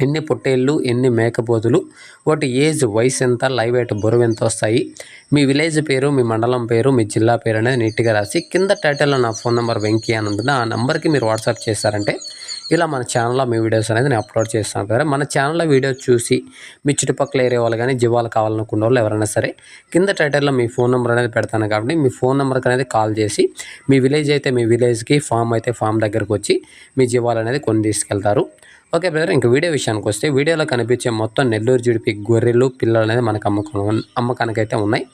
ఎన్ని పొట్టేళ్ళు ఎన్ని మేకపోతులు వాటి ఏజ్ వయసు ఎంత లైవ్ ఎయిట్ బరువు ఎంత వస్తాయి మీ విలేజ్ పేరు మీ మండలం పేరు మీ జిల్లా పేరు అనేది నీట్గా రాసి కింద టైటిల్లో నా ఫోన్ నెంబర్ వెంకీ అని ఉంటుంది ఆ నెంబర్కి మీరు వాట్సాప్ చేశారంటే ఇలా మన ఛానల్లో మీ వీడియోస్ అనేది నేను అప్లోడ్ చేస్తాను కదా. మన ఛానల్లో వీడియో చూసి మీ చుట్టుపక్కల ఏరియా వాళ్ళు కానీ జీవాలు కావాలనుకున్న వాళ్ళు ఎవరైనా సరే కింద టైటిల్లో మీ ఫోన్ నెంబర్ అనేది పెడతాను కాబట్టి మీ ఫోన్ నెంబర్కి అనేది కాల్ చేసి మీ విలేజ్ అయితే మీ విలేజ్కి ఫామ్ అయితే ఫామ్ దగ్గరకు వచ్చి మీ జీవాలు అనేది కొని తీసుకెళ్తారు. ఓకే బ్రదర్ ఇంక వీడియో విషయానికి వస్తే వీడియోలో కనిపించే మొత్తం నెల్లూరు జుడిపి గొర్రెలు పిల్లలు అనేది మనకు అమ్మకం అమ్మకానికి అయితే ఉన్నాయి.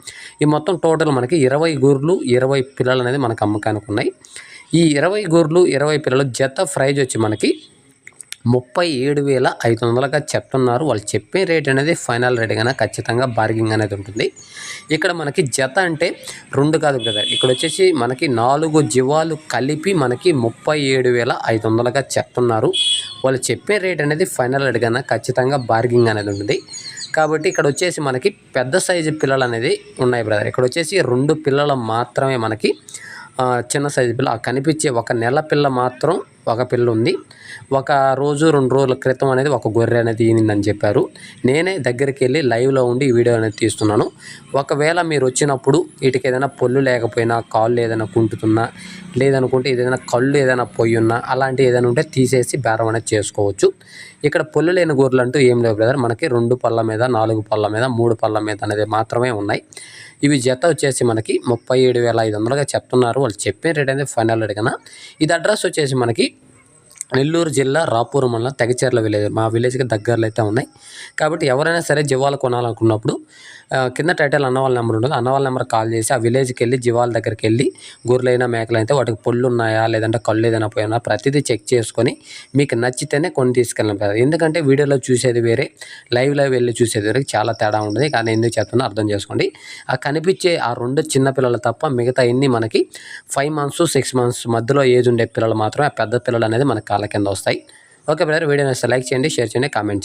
ఈ మొత్తం టోటల్ మనకి ఇరవై గొర్రెలు ఇరవై పిల్లలు అనేది మనకు అమ్మకానికి ఉన్నాయి. ఈ ఇరవై గొర్రెలు ఇరవై పిల్లలు జత ప్రైజ్ వచ్చి మనకి ముప్పై ఏడు వేల ఐదు వందలుగా చెప్తున్నారు. వాళ్ళు చెప్పే రేట్ అనేది ఫైనల్ రేట్ కన్నా ఖచ్చితంగా బార్గింగ్ అనేది ఉంటుంది. ఇక్కడ మనకి జత అంటే రెండు కాదు బ్రదర్. ఇక్కడ వచ్చేసి మనకి నాలుగు జీవాలు కలిపి మనకి ముప్పై ఏడు వేల ఐదు వందలుగా చెప్తున్నారు. వాళ్ళు చెప్పే రేట్ అనేది ఫైనల్ రేట్ కన్నా ఖచ్చితంగా బార్గింగ్ అనేది ఉంటుంది. కాబట్టి ఇక్కడ వచ్చేసి మనకి పెద్ద సైజు పిల్లలు అనేది ఉన్నాయి బ్రదర్. ఇక్కడ వచ్చేసి రెండు పిల్లలు మాత్రమే మనకి చిన్న సైజు పిల్ల. ఆ కనిపించే ఒక నెల పిల్ల మాత్రం ఒక పిల్ల ఉంది ఒక రోజు రెండు రోజుల క్రితం అనేది ఒక గొర్రె అనేది ఈనిందని చెప్పారు. నేనే దగ్గరికి వెళ్ళి లైవ్లో ఉండి ఈ వీడియో అనేది తీస్తున్నాను. ఒకవేళ మీరు వచ్చినప్పుడు వీటికి ఏదైనా పొల్లు లేకపోయినా కాళ్ళు ఏదైనా కుంటుతున్నా లేదనుకుంటే ఏదైనా కళ్ళు ఏదైనా పొయ్యి ఉన్నా అలాంటి ఏదైనా ఉంటే తీసేసి బేరం అనేది చేసుకోవచ్చు. ఇక్కడ పొల్లు లేని గొర్రెలు అంటూ ఏం లేవు బ్రదర్. మనకి రెండు పళ్ళ మీద నాలుగు పళ్ళ మీద మూడు పళ్ళ మీద అనేది మాత్రమే ఉన్నాయి. ఇవి జత వచ్చేసి మనకి ముప్పై ఏడు వేల ఐదు వందలుగా చెప్తున్నారు. వాళ్ళు చెప్పిన రేట్ అనేది ఫైనల్ రేట్ కన్నా ఇది అడ్రస్ వచ్చేసి మనకి నెల్లూరు జిల్లా రాపూర్ మండలం తెగచేర్ల విలేజ్ మా విలేజ్కి దగ్గరలో అయితే ఉన్నాయి. కాబట్టి ఎవరైనా సరే జీవాలు కొనాలనుకున్నప్పుడు కింద టైటిల్ అన్నవాళ్ళ నెంబర్ ఉంటుంది. అన్నవాళ్ళ నెంబర్ కాల్ చేసి ఆ విలేజ్కి వెళ్ళి జీవాల దగ్గరికి వెళ్ళి గొర్రెలైనా మేకలైతే వాటికి పొళ్ళు ఉన్నాయా లేదంటే కళ్ళు ఏదైనా పోయినా ప్రతిదీ చెక్ చేసుకొని మీకు నచ్చితేనే కొన్ని తీసుకెళ్ళాం కదా. ఎందుకంటే వీడియోలో చూసేది వేరే లైవ్ లైవ్ వెళ్ళి చూసేది వేరే చాలా తేడా ఉంటుంది కానీ ఎందుకు చెప్తున్నా అర్థం చేసుకోండి. ఆ కనిపించే ఆ రెండు చిన్న పిల్లలు తప్ప మిగతా ఎన్ని మనకి ఫైవ్ మంత్స్ సిక్స్ మంత్స్ మధ్యలో ఏజ్ ఉండే పిల్లలు మాత్రమే ఆ పెద్ద పిల్లలు అనేది మనకి కింద వస్తాయి. ఓకే బ్రదర్ వీడియో లైక్ చేయండి షేర్ చేయండి కామెంట్ చేయండి.